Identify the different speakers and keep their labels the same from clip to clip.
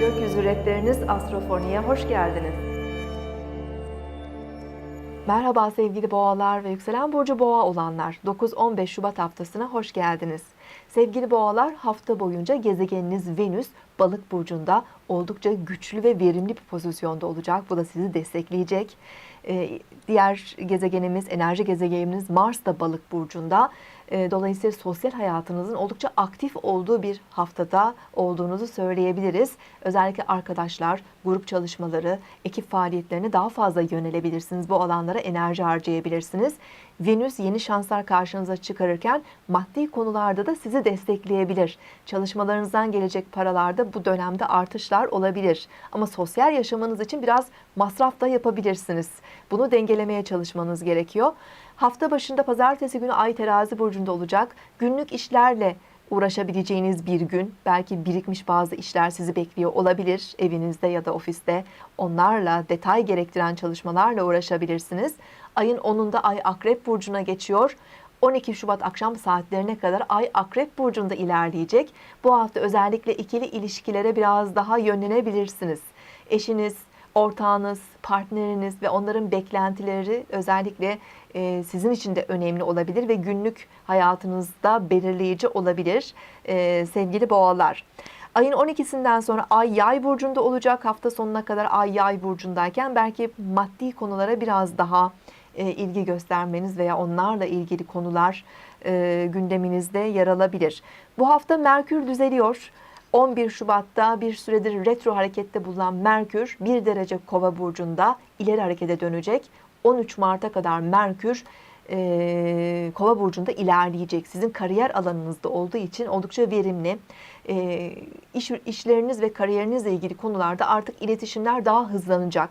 Speaker 1: rehberiniz Astrofoni'ye hoş geldiniz. Merhaba sevgili boğalar ve yükselen burcu boğa olanlar. 9-15 Şubat haftasına hoş geldiniz. Sevgili boğalar hafta boyunca gezegeniniz Venüs balık burcunda oldukça güçlü ve verimli bir pozisyonda olacak. Bu da sizi destekleyecek. Ee, diğer gezegenimiz, enerji gezegenimiz Mars da balık burcunda. Ee, dolayısıyla sosyal hayatınızın oldukça aktif olduğu bir haftada olduğunuzu söyleyebiliriz. Özellikle arkadaşlar, grup çalışmaları, ekip faaliyetlerine daha fazla yönelebilirsiniz. Bu alanlara enerji harcayabilirsiniz. Venüs yeni şanslar karşınıza çıkarırken maddi konularda da sizi destekleyebilir. Çalışmalarınızdan gelecek paralarda bu dönemde artışlar olabilir. Ama sosyal yaşamınız için biraz masraf da yapabilirsiniz. Bunu dengelemeye çalışmanız gerekiyor. Hafta başında pazartesi günü Ay terazi burcunda olacak. Günlük işlerle uğraşabileceğiniz bir gün. Belki birikmiş bazı işler sizi bekliyor olabilir evinizde ya da ofiste. Onlarla detay gerektiren çalışmalarla uğraşabilirsiniz. Ayın 10'unda Ay Akrep burcuna geçiyor. 12 Şubat akşam saatlerine kadar Ay Akrep burcunda ilerleyecek. Bu hafta özellikle ikili ilişkilere biraz daha yönlenebilirsiniz. Eşiniz, ortağınız, partneriniz ve onların beklentileri özellikle e, sizin için de önemli olabilir ve günlük hayatınızda belirleyici olabilir e, sevgili boğalar. Ayın 12'sinden sonra Ay Yay burcunda olacak. Hafta sonuna kadar Ay Yay burcundayken belki maddi konulara biraz daha e, ilgi göstermeniz veya onlarla ilgili konular e, gündeminizde yer alabilir. Bu hafta Merkür düzeliyor. 11 Şubat'ta bir süredir retro harekette bulunan Merkür 1 derece kova burcunda ileri harekete dönecek. 13 Mart'a kadar Merkür e, kova burcunda ilerleyecek. Sizin kariyer alanınızda olduğu için oldukça verimli. E, iş, işleriniz ve kariyerinizle ilgili konularda artık iletişimler daha hızlanacak.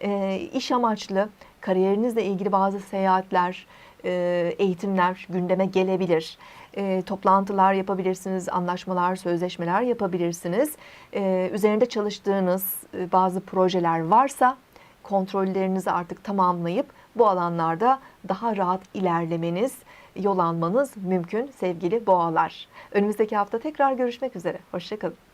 Speaker 1: E, iş amaçlı kariyerinizle ilgili bazı seyahatler, e, eğitimler gündeme gelebilir. E, toplantılar yapabilirsiniz, anlaşmalar, sözleşmeler yapabilirsiniz. E, üzerinde çalıştığınız e, bazı projeler varsa kontrollerinizi artık tamamlayıp bu alanlarda daha rahat ilerlemeniz, yol almanız mümkün sevgili boğalar. Önümüzdeki hafta tekrar görüşmek üzere. Hoşçakalın.